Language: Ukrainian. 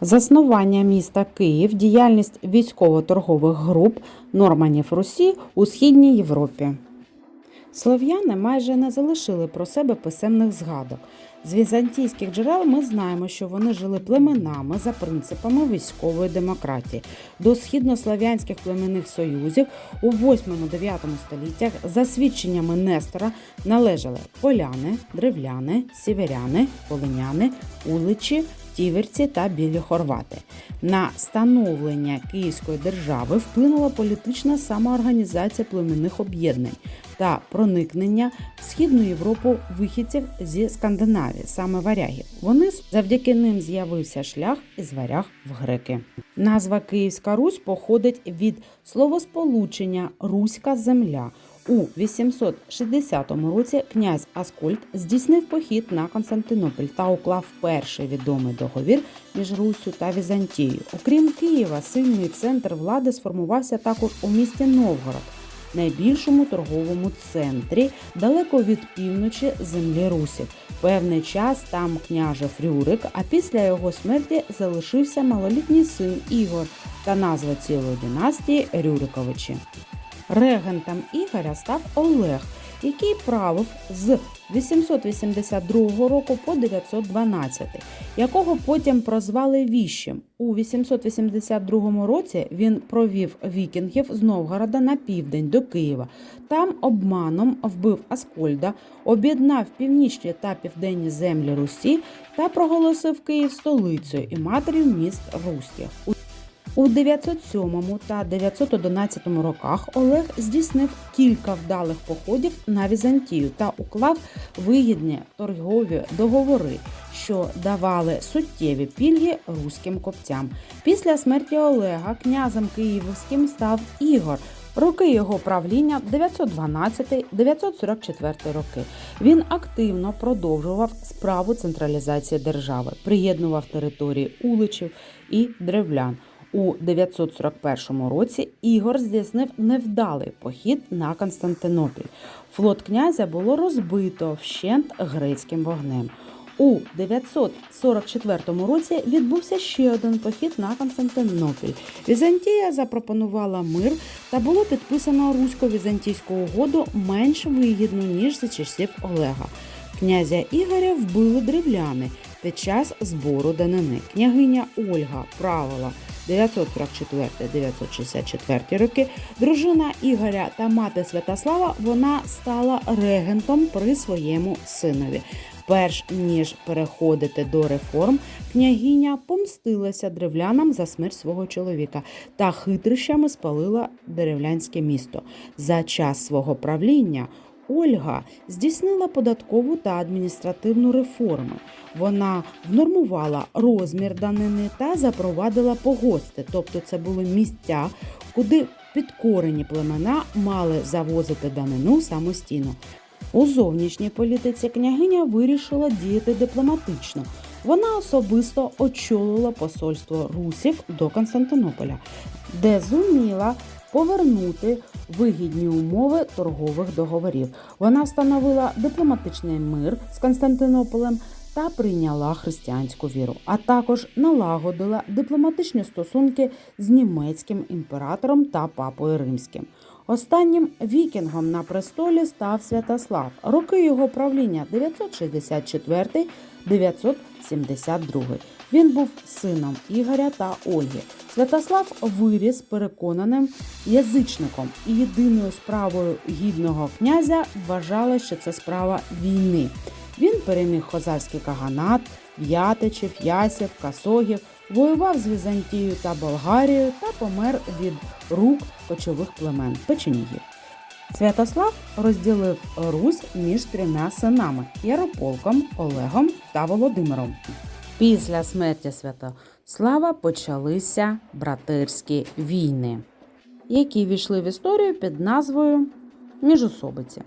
Заснування міста Київ, діяльність військово-торгових груп Норманів Русі у Східній Європі. Слов'яни майже не залишили про себе писемних згадок. З візантійських джерел ми знаємо, що вони жили племенами за принципами військової демократії. До східнослов'янських племенних союзів у 8-9 століттях за свідченнями Нестора належали поляни, древляни, сіверяни, волиняни, уличі, тіверці та білі хорвати. На становлення Київської держави вплинула політична самоорганізація племенних об'єднань та проникнення в східну Європу вихідців зі Скандинавії, саме варягів. Вони завдяки ним з'явився шлях із варяг в греки. Назва Київська Русь походить від словосполучення Руська земля. У 860 році князь Аскольд здійснив похід на Константинополь та уклав перший відомий договір між Руссю та Візантією. Окрім Києва, сильний центр влади сформувався також у місті Новгород, найбільшому торговому центрі, далеко від півночі землі Русів. Певний час там княже Фрюрик, а після його смерті залишився малолітній син Ігор та назва цілої династії Рюриковичі. Регентом Ігоря став Олег, який правив з 882 року по 912, якого потім прозвали Віщем. У 882 році він провів вікінгів з Новгорода на південь до Києва. Там обманом вбив Аскольда, об'єднав північні та південні землі Русі та проголосив Київ столицею і матір'ю міст руських. У 907 та 911 роках Олег здійснив кілька вдалих походів на Візантію та уклав вигідні торгові договори, що давали суттєві пільги руським копцям. Після смерті Олега князем київським став Ігор. Роки його правління 912-944 роки. Він активно продовжував справу централізації держави, приєднував території уличів і древлян. У 941 році Ігор здійснив невдалий похід на Константинополь. Флот князя було розбито вщент грецьким вогнем. У 944 році відбувся ще один похід на Константинополь. Візантія запропонувала мир та було підписано русько-візантійську угоду менш вигідну ніж за часів Олега. Князя Ігоря вбили древляни під час збору данини. Княгиня Ольга правила 944-964 роки. Дружина Ігоря та мати Святослава вона стала регентом при своєму синові. Перш ніж переходити до реформ, княгиня помстилася древлянам за смерть свого чоловіка та хитрощами спалила деревлянське місто. За час свого правління Ольга здійснила податкову та адміністративну реформи. Вона внормувала розмір данини та запровадила погости, тобто це були місця, куди підкорені племена мали завозити данину самостійно. У зовнішній політиці княгиня вирішила діяти дипломатично. Вона особисто очолила посольство русів до Константинополя, де зуміла повернути вигідні умови торгових договорів. Вона встановила дипломатичний мир з Константинополем та прийняла християнську віру, а також налагодила дипломатичні стосунки з німецьким імператором та папою римським. Останнім вікінгом на престолі став Святослав. Роки його правління 964-972. Він був сином Ігоря та Ольги. Святослав виріс переконаним язичником, і єдиною справою гідного князя вважала, що це справа війни. Він переміг хозарський каганат, В'ятичів, Ясів, Касогів, воював з Візантією та Болгарією та помер від рук кочових племен печенігів. Святослав розділив Русь між трьома синами Ярополком, Олегом та Володимиром. Після смерті Святослава почалися братирські війни, які війшли в історію під назвою Міжусобиці.